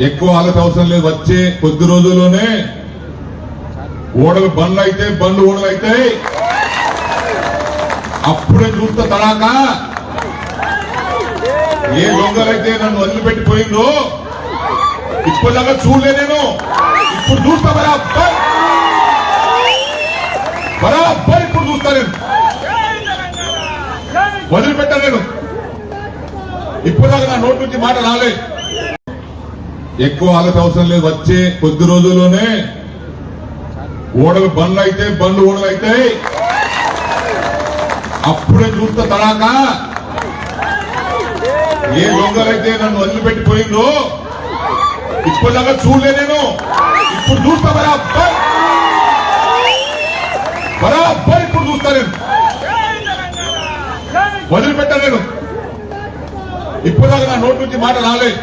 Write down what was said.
ఎక్కువ ఆగత అవసరం లేదు. వచ్చే కొద్ది రోజుల్లోనే ఓడలు బండ్లు అయితే బండ్లు ఓడలు అయితే అప్పుడే చూస్తా తడాక. ఏ దొంగలైతే నన్ను వదిలిపెట్టిపోయిందో ఇప్పటిదాకా చూడలే నేను. ఇప్పుడు చూస్తా బరాబర్. బరాబర్ ఇప్పుడు చూస్తా నేను. వదిలిపెట్టా నేను. ఇప్పటిదాకా నా నోటి నుంచి మాట రాలేదు ఎక్కువ ఆగత అవసరం లేదు. వచ్చే కొద్ది రోజుల్లోనే ఓడలు బండ్లు అయితే బండ్లు ఓడలు అయితే అప్పుడే చూస్తా తడాక. ఏ దొంగలైతే నన్ను వదిలిపెట్టిపోయిందో ఇప్పటిదాకా చూడలే నేను. ఇప్పుడు చూస్తా బరాబర్. బరాబర్ ఇప్పుడు చూస్తా నేను. వదిలిపెట్టా నేను. ఇప్పటిదాకా నా నోటి నుంచి మాట రాలేదు